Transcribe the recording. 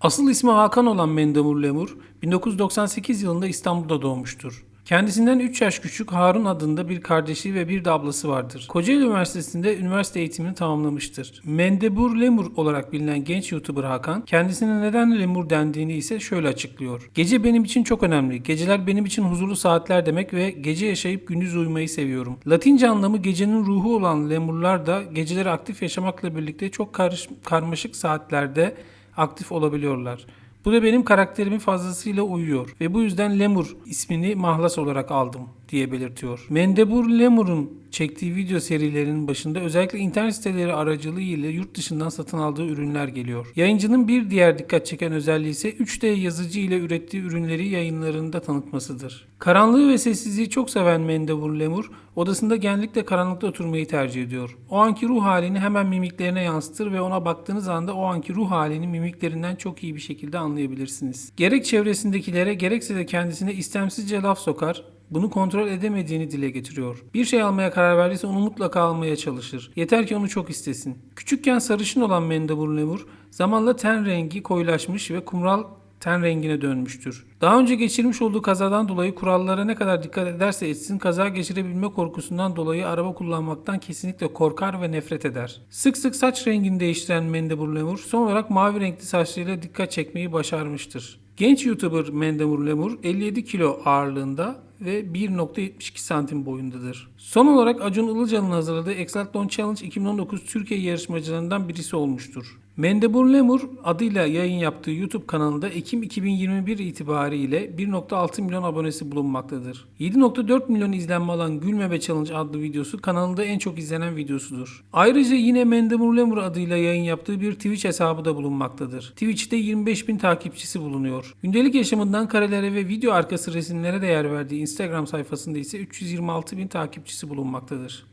Asıl ismi Hakan olan Mendemur Lemur, 1998 yılında İstanbul'da doğmuştur. Kendisinden 3 yaş küçük Harun adında bir kardeşi ve bir de ablası vardır. Kocaeli Üniversitesi'nde üniversite eğitimini tamamlamıştır. Mendebur Lemur olarak bilinen genç YouTuber Hakan, kendisine neden Lemur dendiğini ise şöyle açıklıyor. Gece benim için çok önemli. Geceler benim için huzurlu saatler demek ve gece yaşayıp gündüz uyumayı seviyorum. Latince anlamı gecenin ruhu olan Lemurlar da geceleri aktif yaşamakla birlikte çok karış- karmaşık saatlerde aktif olabiliyorlar. Bu da benim karakterimin fazlasıyla uyuyor ve bu yüzden Lemur ismini mahlas olarak aldım diye belirtiyor. Mendebur Lemur'un çektiği video serilerinin başında özellikle internet siteleri aracılığıyla yurt dışından satın aldığı ürünler geliyor. Yayıncının bir diğer dikkat çeken özelliği ise 3D yazıcı ile ürettiği ürünleri yayınlarında tanıtmasıdır. Karanlığı ve sessizliği çok seven Mendebur Lemur, odasında genellikle karanlıkta oturmayı tercih ediyor. O anki ruh halini hemen mimiklerine yansıtır ve ona baktığınız anda o anki ruh halini mimiklerinden çok iyi bir şekilde anlayabilirsiniz. Gerek çevresindekilere gerekse de kendisine istemsizce laf sokar, bunu kontrol edemediğini dile getiriyor. Bir şey almaya karar verdiyse onu mutlaka almaya çalışır. Yeter ki onu çok istesin. Küçükken sarışın olan Mendebur Lemur zamanla ten rengi koyulaşmış ve kumral ten rengine dönmüştür. Daha önce geçirmiş olduğu kazadan dolayı kurallara ne kadar dikkat ederse etsin kaza geçirebilme korkusundan dolayı araba kullanmaktan kesinlikle korkar ve nefret eder. Sık sık saç rengini değiştiren Mendebur Lemur son olarak mavi renkli saçlarıyla dikkat çekmeyi başarmıştır. Genç YouTuber Mendebur Lemur 57 kilo ağırlığında ve 1.72 santim boyundadır. Son olarak Acun Ilıcalı'nın hazırladığı Exalton Challenge 2019 Türkiye yarışmacılarından birisi olmuştur. Mendebur Lemur adıyla yayın yaptığı YouTube kanalında Ekim 2021 itibariyle 1.6 milyon abonesi bulunmaktadır. 7.4 milyon izlenme alan Gülme Be Challenge adlı videosu kanalında en çok izlenen videosudur. Ayrıca yine Mendebur Lemur adıyla yayın yaptığı bir Twitch hesabı da bulunmaktadır. Twitch'te 25 bin takipçisi bulunuyor. Gündelik yaşamından karelere ve video arkası resimlere de yer verdiği Instagram sayfasında ise 326 bin takipçisi bulunmaktadır.